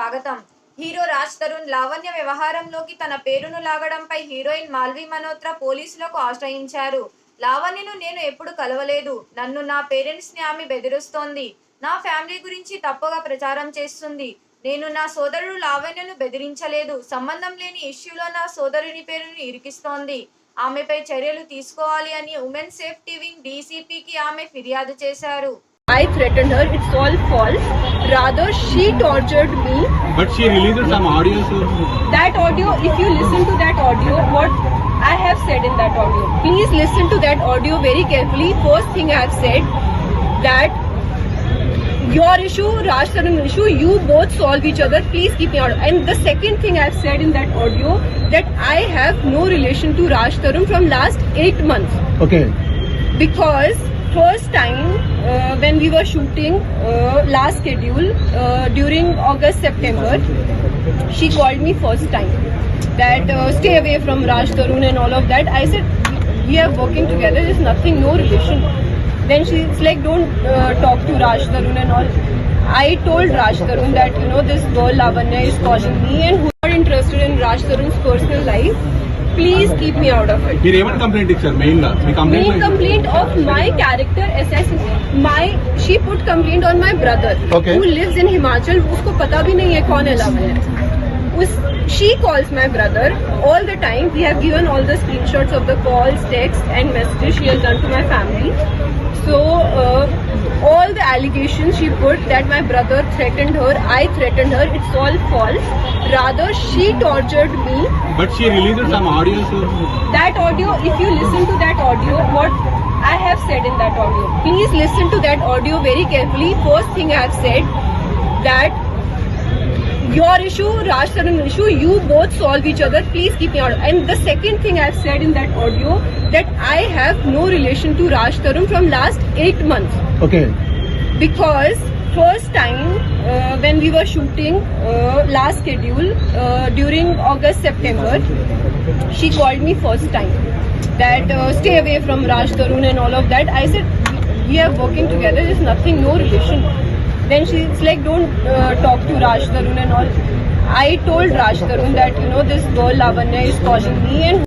స్వాగతం. హీరో రాజ్ తరుణ్ లావణ్య వ్యవహారంలోకి తన పేరును లాగడంపై హీరోయిన్ మాల్వి మల్హోత్రా పోలీసులకు ఆశ్రయించారు. లావణ్యను నేను ఎప్పుడు కలవలేదు. నన్ను నా పేరెంట్స్ని ఆమె బెదిరిస్తోంది. నా ఫ్యామిలీ గురించి తప్పుగా ప్రచారం చేస్తుంది. నేను నా సోదరుడు లావణ్యను బెదిరించలేదు. సంబంధం లేని ఇష్యూలో నా సోదరుని పేరును ఇరికిస్తోంది. ఆమెపై చర్యలు తీసుకోవాలి అని ఉమెన్ సేఫ్టీ వింగ్ డీసీపీకి ఆమె ఫిర్యాదు చేశారు. I threatened her. It's all false. Rather, she tortured me. But she released some audio. So That audio, if you listen to that audio, what I have said in that audio, please listen to that audio very carefully. First thing I have said that your issue, Raj Taran issue, you both solve each other. Please keep me out. And the second thing I have said in that audio that I have no relation to Raj Tarun from last eight months. okay. because first time uh, when we were shooting uh, last schedule uh, during august september she called me first time that uh, stay away from raj tarun and all of that. I said we are working together there's nothing no relation. Then she's like don't uh, talk to raj tarun and all. I told raj tarun that you know this girl lavanya is calling me and who are interested in raj tarun's personal life please keep me out of it. He even complained, sir. Main na. He complained. Main complaint of my character assassin. My she put complaint on my brother okay. who lives in Himachal. उसको पता भी नहीं है कौन अलावा है. उस she calls my brother all the time. We have given all the screenshots of the calls, texts, and messages she has done to my family. good that my brother threatened her, I threatened her. It's all false. Rather, she tortured me. But she released some audio. So... That audio, if you listen to that audio, what I have said in that audio, please listen to that audio very carefully. First thing I have said that your issue, Raj issue, you both solve each other. Please keep me out. And the second thing I've said in that audio that I have no relation to Raj from last eight months. Okay. Because first time uh, when we were shooting uh, last schedule uh, during august september she called me first time that uh, stay away from raj tarun and all of that. I said we are working together there's nothing no relation. Then she's like don't uh, talk to raj tarun and all. I told raj tarun that you know this girl lavanya is calling me and